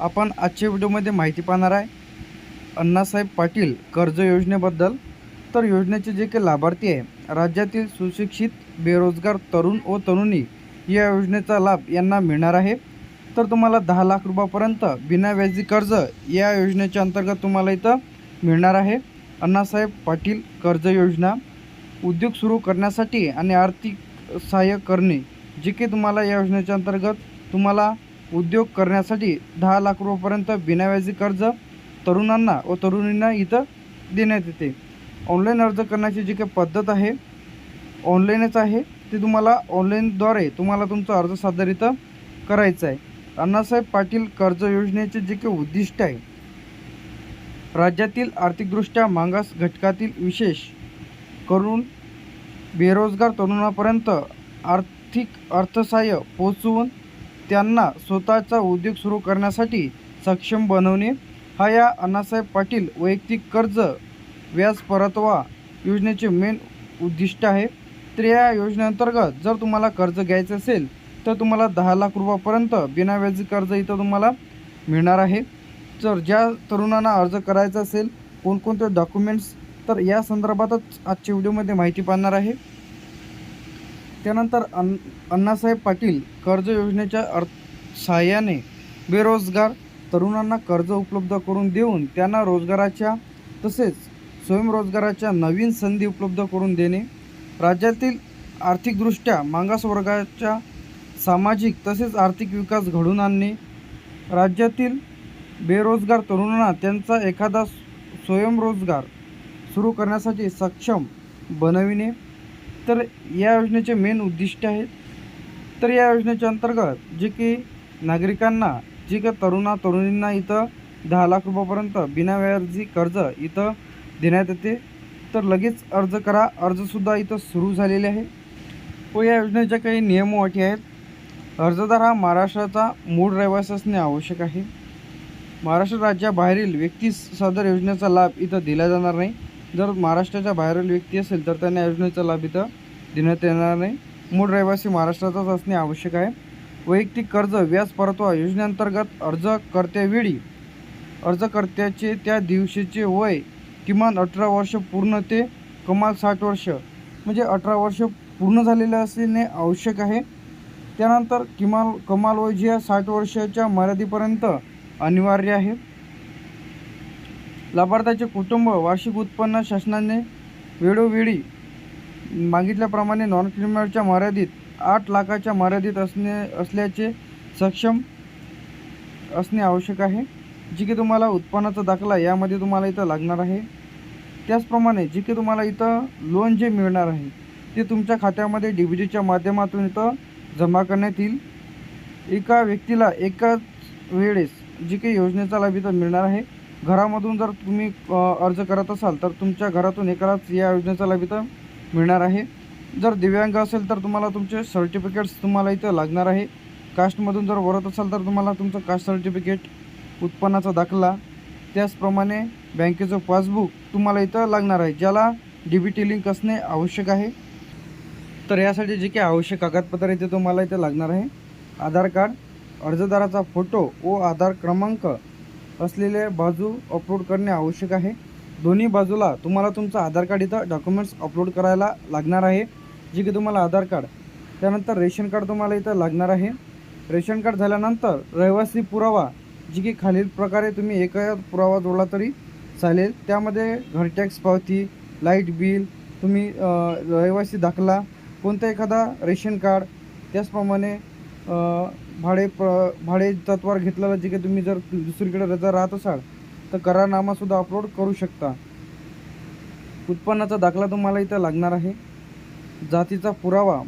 आपण आजच्या व्हिडिओमध्ये माहिती पाहणार आहे अण्णासाहेब पाटील कर्ज योजनेबद्दल. तर योजनेचे जे काही लाभार्थी आहे राज्यातील सुशिक्षित बेरोजगार तरुण व तरुणी या योजनेचा लाभ यांना मिळणार आहे. तर तुम्हाला दहा लाख रुपयापर्यंत बिना व्याजी कर्ज या योजनेच्या अंतर्गत तुम्हाला इथं मिळणार आहे. अण्णासाहेब पाटील कर्ज योजना उद्योग सुरू करण्यासाठी आणि आर्थिक सहाय्य करणे जे काही तुम्हाला या योजनेच्या अंतर्गत तुम्हाला उद्योग करण्यासाठी दहा लाख रुपयापर्यंत बिनाव्याजी कर्ज तरुणांना व तरुणींना इथं देण्यात येते. ऑनलाईन अर्ज करण्याची जी काही पद्धत आहे ऑनलाईनच आहे ते तुम्हाला ऑनलाईनद्वारे तुम्हाला तुमचा अर्ज सादर इथं करायचा आहे. अण्णासाहेब पाटील कर्ज योजनेचे जे काही उद्दिष्ट आहे राज्यातील आर्थिकदृष्ट्या मागास घटकातील विशेष करून बेरोजगार तरुणापर्यंत आर्थिक अर्थसहाय्य पोचवून त्यांना स्वतःचा उद्योग सुरू करण्यासाठी सक्षम बनवणे. हा या अण्णासाहेब पाटील वैयक्तिक कर्ज व्याज परतवा योजनेचे मेन उद्दिष्ट आहे. तर या योजनेअंतर्गत जर तुम्हाला कर्ज घ्यायचं असेल तर तुम्हाला दहा लाख रुपयापर्यंत बिनाव्याजी कर्ज इथं तुम्हाला मिळणार आहे. जर ज्या तरुणांना अर्ज करायचा असेल कोणकोणते डॉक्युमेंट्स तर या संदर्भातच आजच्या व्हिडिओमध्ये माहिती पाहणार आहे. त्यानंतर अन् अण्णासाहेब पाटील कर्ज योजनेच्या अर्थ सहाय्याने बेरोजगार तरुणांना कर्ज उपलब्ध करून देऊन त्यांना रोजगाराच्या तसेच स्वयंरोजगाराच्या नवीन संधी उपलब्ध करून देणे राज्यातील आर्थिकदृष्ट्या मागासवर्गाच्या सामाजिक तसेच आर्थिक विकास घडून आणणे राज्यातील बेरोजगार तरुणांना त्यांचा एखादा स्वयंरोजगार सुरू करण्यासाठी सक्षम बनविणे तर या योजनेचे मेन उद्दिष्ट आहे तर या योजनेच्या अंतर्गत जे की नागरिकांना जे का तरुणा तरुणींना इथं दहा लाख रुपयापर्यंत बिनाव्याजी कर्ज इथं देण्यात येते. तर लगेच अर्ज करा. अर्जसुद्धा इथं सुरू झालेले आहे. व या योजनेच्या काही नियम अटी आहेत. अर्जदार हा महाराष्ट्राचा मूळ रहिवासी असणे आवश्यक आहे. महाराष्ट्र राज्याबाहेरील व्यक्तीस सदर योजनेचा लाभ इथं दिला जाणार नाही. जर महाराष्ट्राच्या बाहेरील व्यक्ती असेल तर त्यांना योजनेचा लाभ इथं देण्यात येणार नाही. मूळ रहिवासी महाराष्ट्राचाच असणे आवश्यक आहे. वैयक्तिक कर्ज व्याज परतवा योजनेअंतर्गत अर्ज करत्यावेळी अर्जकर्त्याचे त्या दिवशीचे वय किमान अठरा वर्ष पूर्ण ते कमाल साठ वर्ष म्हणजे अठरा वर्ष पूर्ण झालेले असणे आवश्यक आहे. त्यानंतर किमान कमाल वय जे आहे साठ वर्षाच्या मर्यादेपर्यंत अनिवार्य आहे. लाभार्थ्याचे कुटुंब वार्षिक उत्पन्न शासनाने वेळोवेळी मागितल्याप्रमाणे नॉन क्रिमिनलच्या मर्यादित आठ लाखाच्या मर्यादित असणे असल्याचे सक्षम असणे आवश्यक आहे जी की तुम्हाला उत्पन्नाचा दाखला यामध्ये तुम्हाला इथं लागणार आहे. त्याचप्रमाणे जी की तुम्हाला इथं लोन जे मिळणार आहे ते तुमच्या खात्यामध्ये डी बी टीच्या माध्यमातून इथं जमा करण्यात येईल. एका व्यक्तीला एकाच वेळेस जी काही योजनेचा लाभ इथं मिळणार आहे. घरामधून जर तुम्ही अर्ज करत असाल तर तुमच्या घरातून एकालाच या योजनेचा लाभ इथं मिळणार आहे. जर दिव्यांग असेल तर तुम्हाला तुमचे सर्टिफिकेट्स तुम्हाला इथं लागणार आहे. कास्टमधून जर वरत असाल तर तुम्हाला तुमचं कास्ट सर्टिफिकेट उत्पन्नाचा दाखला. त्याचप्रमाणे बँकेचं पासबुक तुम्हाला इथं लागणार आहे ज्याला डी बी टी लिंक असणे आवश्यक आहे. तर यासाठी जे काही आवश्यक कागदपत्र ते तुम्हाला इथे लागणार आहे. आधार कार्ड अर्जदाराचा फोटो व आधार क्रमांक असलेले बाजू अपलोड करणे आवश्यक आहे. दोन्ही बाजूला तुम्हाला तुमचं आधार कार्ड इथं डॉक्युमेंट्स अपलोड करायला लागणार आहे. जे की तुम्हाला आधार कार्ड त्यानंतर रेशन कार्ड तुम्हाला इथं लागणार आहे. रेशन कार्ड झाल्यानंतर रहिवासी पुरावा जी की खालील प्रकारे तुम्ही एका पुरावा जोडला तरी चालेल. त्यामध्ये घर टॅक्स पावती लाइट बिल तुम्ही रहिवासी दाखला कोणता एखादा रेशन कार्ड त्याचप्रमाणे भाडे प्र भाडे तत्वावर घेतलेलं जे काही तुम्ही जर दुसरीकडे रजा राहत असाल तर करारनामासुद्धा अपलोड करू शकता. उत्पन्नाचा दाखला तुम्हाला इथं लागणार आहे. जातीचा पुरावा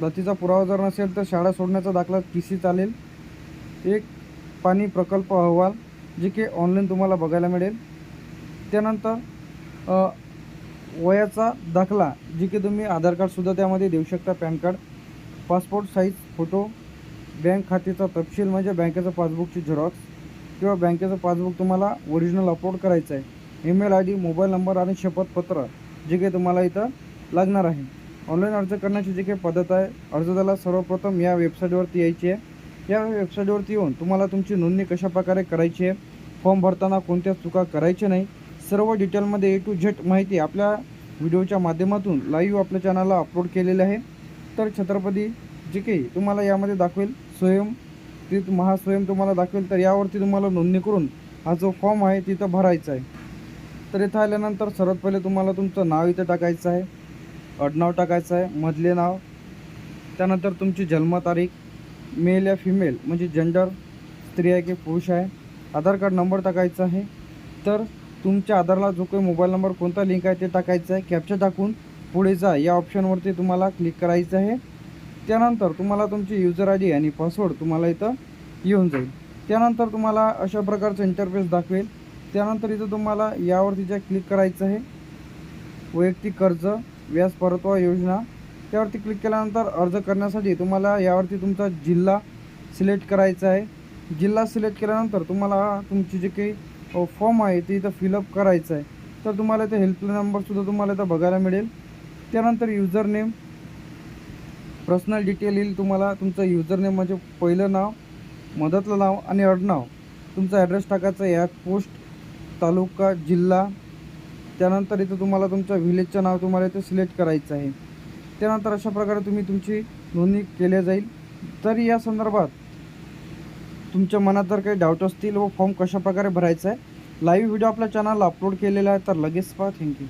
जातीचा पुरावा जर नसेल तर शाळा सोडण्याचा दाखला पी सी चालेल. एक पाणी प्रकल्प अहवाल जे की ऑनलाईन तुम्हाला बघायला मिळेल. त्यानंतर वयाचा दाखला जे की तुम्ही आधार कार्डसुद्धा त्यामध्ये देऊ शकता PAN card. Passport size photo bank खात्याचा तपशील म्हणजे बँकेचं पासबुकची झेरॉक्स किंवा बँकेचं पासबुक तुम्हाला ओरिजिनल अपलोड करायचं आहे. Email I D mobile number आणि शपथपत्र जे काही तुम्हाला इथं लागणार आहे. ऑनलाईन अर्ज करण्याची जी काही पद्धत आहे अर्जदाला सर्वप्रथम या वेबसाईटवरती यायची आहे. या वेबसाईटवरती येऊन तुम्हाला तुमची नोंदणी कशाप्रकारे करायची आहे फॉर्म भरताना कोणत्या चुका करायच्या नाही सर्व डिटेलमध्ये ए टू झेड माहिती आपल्या व्हिडिओच्या माध्यमातून लाईव्ह आपल्या चॅनलला अपलोड केलेले आहे. तर छत्रपती जी काही तुम्हाला यामध्ये दाखवेल स्वयं ते महास्वयं तुम्हाला दाखवेल. तर यावरती तुम्हाला नोंदणी करून हा जो फॉर्म आहे तिथं भरायचा आहे. तर इथं आल्यानंतर सर्वात पहिले तुम्हाला तुमचं नाव इथं टाकायचं आहे. अडनाव टाकायचं आहे. मधले नाव. त्यानंतर तुमची जन्मतारीख. मेल या फिमेल म्हणजे जेंडर स्त्री आहे की पुरुष आहे. आधार कार्ड नंबर टाकायचा आहे. तर तुमच्या आधारला जो काही मोबाईल नंबर कोणता लिंक आहे ते टाकायचं आहे. कॅप्चा टाकून पुढे जा. या ऑप्शनवरती तुम्हाला क्लिक करायचं आहे. त्यानंतर तुम्हाला तुमची युजर आय डी आणि पासवर्ड तुम्हाला इथं येऊन जाईल. त्यानंतर तुम्हाला अशा प्रकारचं इंटरफेस दाखवेल. त्यानंतर इथं तुम्हाला यावरती ज्या क्लिक करायचं आहे वैयक्तिक कर्ज व्याज परतवा योजना त्यावरती क्लिक केल्यानंतर अर्ज करण्यासाठी तुम्हाला यावरती तुमचा जिल्हा सिलेक्ट करायचा आहे. जिल्हा सिलेक्ट केल्यानंतर तुम्हाला तुमची जे काही फॉर्म आहे ते इथं फिलअप करायचं आहे. तर तुम्हाला इथं हेल्पलाईन नंबरसुद्धा तुम्हाला इथं बघायला मिळेल. त्यानंतर युजर नेम पर्सनल डिटेल येईल तुम्हाला. तुमचं युजर नेम म्हणजे पहिलं नाव मदतलं नाव आणि अडनाव तुमचा ॲड्रेस टाकायचा या पोस्ट तालुका जिल्हा. त्यानंतर इथं तुम्हाला तुमच्या व्हिलेजचं नाव तुम्हाला इथं सिलेक्ट करायचं आहे. त्यानंतर अशा प्रकारे तुम्ही तुमची नोंदणी केल्या जाईल. तरी या संदर्भात तुमच्या मनात जर काही डाऊट असतील व फॉर्म कशाप्रकारे भरायचा आहे लाईव्ह व्हिडिओ आपल्या चॅनलला अपलोड केलेला आहे तर लगेच पहा. थँक्यू